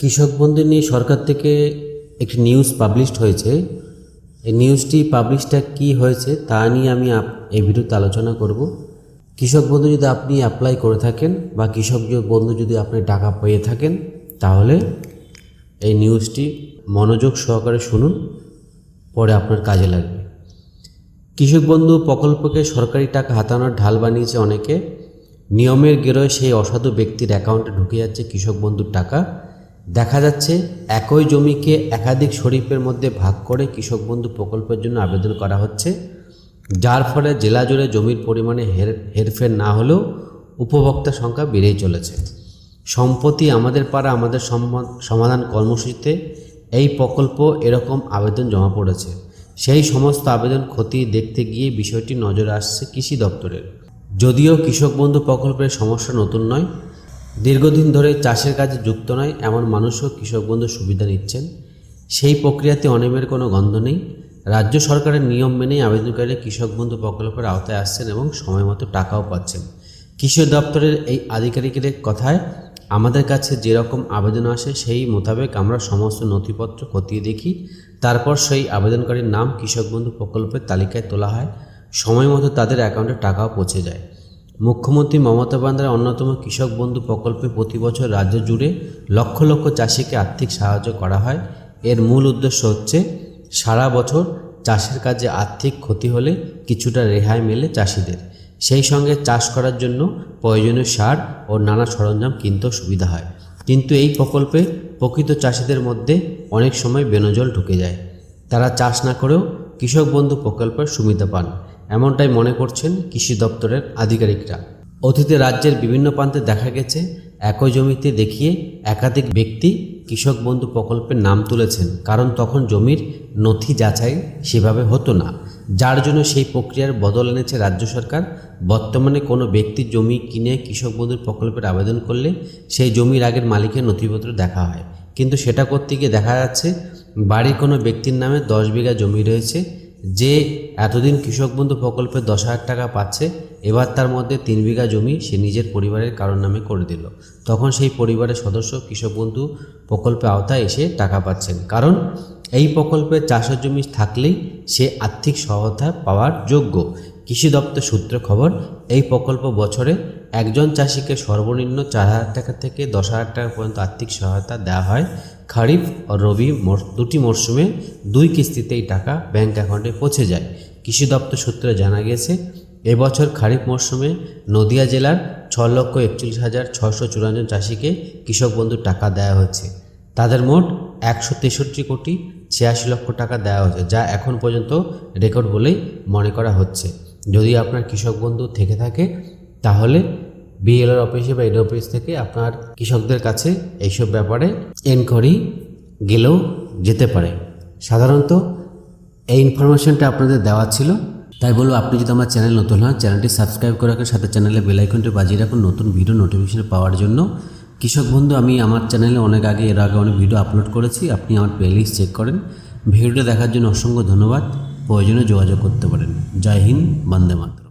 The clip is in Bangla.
কৃষক বন্ধু নিয়ে সরকার থেকে একটি নিউজ পাবলিশড হয়েছে। এই নিউজটি পাবলিশটা কি হয়েছে তা নিয়ে আমি এই ভিডিওতে আলোচনা করব। কৃষক বন্ধু যদি আপনি অ্যাপ্লাই করে থাকেন বা কৃষক বন্ধু যদি আপনি টাকা পেয়ে থাকেন, তাহলে এই নিউজটি মনোযোগ সহকারে শুনুন, পরে আপনার কাজে লাগবে। কৃষক বন্ধু প্রকল্পকে সরকারি টাকা হাতানোর ঢাল বানিয়েছে অনেকে। নিয়মের গেরোয় সেই অসাধু ব্যক্তির অ্যাকাউন্টে ঢুকে যাচ্ছে কৃষক বন্ধুর টাকা। দেখা যাচ্ছে একই জমিকে একাধিক শরীফের মধ্যে ভাগ করে কৃষক বন্ধু প্রকল্পের জন্য আবেদন করা হচ্ছে, যার ফলে জেলা জুড়ে জমির পরিমাণে হের, হেরফের না হলেও উপভোক্তা সংখ্যা বেড়েই চলেছে। সম্প্রতি আমাদের পাড়া আমাদের সমাধান কর্মসূচিতে এই প্রকল্প এরকম আবেদন জমা পড়েছে। সেই সমস্ত আবেদন ক্ষতি দেখতে গিয়ে বিষয়টি নজরে আসছে কৃষি দপ্তরের। যদিও কৃষক বন্ধু প্রকল্পের সমস্যা নতুন নয় দীর্ঘদিন ধরে চাষের কাজে যুক্ত নয়, এমন মানুষও কৃষক বন্ধুর সুবিধা নিচ্ছেন। সেই প্রক্রিয়াতে অনিয়মের কোনো গন্ধ নেই। রাজ্য সরকারের নিয়ম মেনেই আবেদনকারীরা কৃষক বন্ধু প্রকল্পের আওতায় আসছেন এবং সময় মতো টাকাও পাচ্ছেন। কৃষি দপ্তরের এই আধিকারিকের কথায় আমাদের কাছে যেরকম আবেদন আসে, সেই মোতাবেক আমরা সমস্ত নথিপত্র খতিয়ে দেখি। তারপর সেই আবেদনকারীর নাম কৃষক বন্ধু প্রকল্পের তালিকায় তোলা হয়। সময় মতো তাদের অ্যাকাউন্টে টাকাও পৌঁছে যায়। মুখ্যমন্ত্রী মমতা বন্দ্যোপাধ্যায়ের অন্যতম কৃষক বন্ধু প্রকল্পে প্রতি বছর রাজ্য জুড়ে লক্ষ লক্ষ চাষিকে আর্থিক সাহায্য করা হয়। এর মূল উদ্দেশ্য হচ্ছে, সারা বছর চাষের কাজে আর্থিক ক্ষতি হলে কিছুটা রেহাই মেলে চাষিদের। সেই সঙ্গে চাষ করার জন্য প্রয়োজনীয় সার ও নানা সরঞ্জাম কিনতেও সুবিধা হয়। কিন্তু এই প্রকল্পে প্রকৃত চাষিদের মধ্যে অনেক সময় বেনজল ঢুকে যায়। তারা চাষ না করেও কৃষক বন্ধু প্রকল্পের সুবিধা পান। এমনটাই মনে করছেন কৃষি দপ্তরের আধিকারিকরা। অতীতে রাজ্যের বিভিন্ন প্রান্তে দেখা গেছে, একই জমিতে দেখিয়ে একাধিক ব্যক্তি কৃষক বন্ধু প্রকল্পের নাম তুলেছেন। কারণ তখন জমির নথি যাচাই সেভাবে হতো না। যার জন্য সেই প্রক্রিয়ার বদল এনেছে রাজ্য সরকার। বর্তমানে কোনো ব্যক্তির জমি কিনে কৃষক বন্ধুর প্রকল্পের আবেদন করলে সেই জমির আগের মালিকের নথিপত্র দেখা হয়। কিন্তু সেটা করতে গিয়ে দেখা যাচ্ছে, বাড়ির কোনো ব্যক্তির নামে দশ বিঘা জমি রয়েছে। যে এতদিন কৃষক বন্ধু প্রকল্পে দশ হাজার টাকা পাচ্ছে, এবার তার মধ্যে তিন বিঘা জমি সে নিজের পরিবারের কারোর নামে করে দিল। তখন সেই পরিবারের সদস্য কৃষক বন্ধু প্রকল্পে আওতায় এসে টাকা পাচ্ছেন। কারণ এই প্রকল্পে চাষের জমি থাকলেই সে আর্থিক সহায়তা পাওয়ার যোগ্য। কৃষি দপ্তর সূত্রে খবর, এই প্রকল্প বছরে একজন চাষিকে সর্বনিম্ন চার হাজার টাকা থেকে দশ হাজার টাকা পর্যন্ত আর্থিক সহায়তা দেওয়া হয়। খারিফ ও রবি দুটি মরশুমে দুই কিস্তিতে এই টাকা ব্যাংক অ্যাকাউন্টে পৌঁছে যায়। কৃষি দপ্তর সূত্রে জানা গেছে এবছর খারিফ মরশুমে নদিয়া জেলার ছ লক্ষ একচল্লিশ হাজার ছশো চুরান্ন চাষিকে কৃষক বন্ধুর টাকা দেওয়া হচ্ছে তাদের মোট একশো তেষট্টি কোটি ছিয়াশি লক্ষ টাকা দেওয়া হয়েছে, যা এখন পর্যন্ত রেকর্ড বলেই মনে করা হচ্ছে। যদি আপনার কৃষক বন্ধু থেকে থাকে তাহলে বিএলআর অফিসে বা এড অফিস থেকে আপনার কৃষকদের কাছে এইসব ব্যাপারে এনকোয়ারি গেলেও যেতে পারে। সাধারণত এই ইনফরমেশনটা আপনাদের দেওয়া ছিল। তাই বলব, আপনি যদি আমার চ্যানেল নতুন হয় চ্যানেলটি সাবস্ক্রাইব করে রাখুন, সাথে চ্যানেলে বেল আইকনটি বাজিয়ে রাখুন নতুন ভিডিও নোটিফিকেশন পাওয়ার জন্য। কৃষক বন্ধু, আমি আমার চ্যানেলে অনেক আগে, এর আগে অনেক ভিডিও আপলোড করেছি। আপনি আমার প্লেলিস্ট চেক করেন। ভিডিওটা দেখার জন্য অসংখ্য ধন্যবাদ। প্রয়োজনে যোগাযোগ করতে পারেন। জয় হিন্দ, বন্দে মাতরম।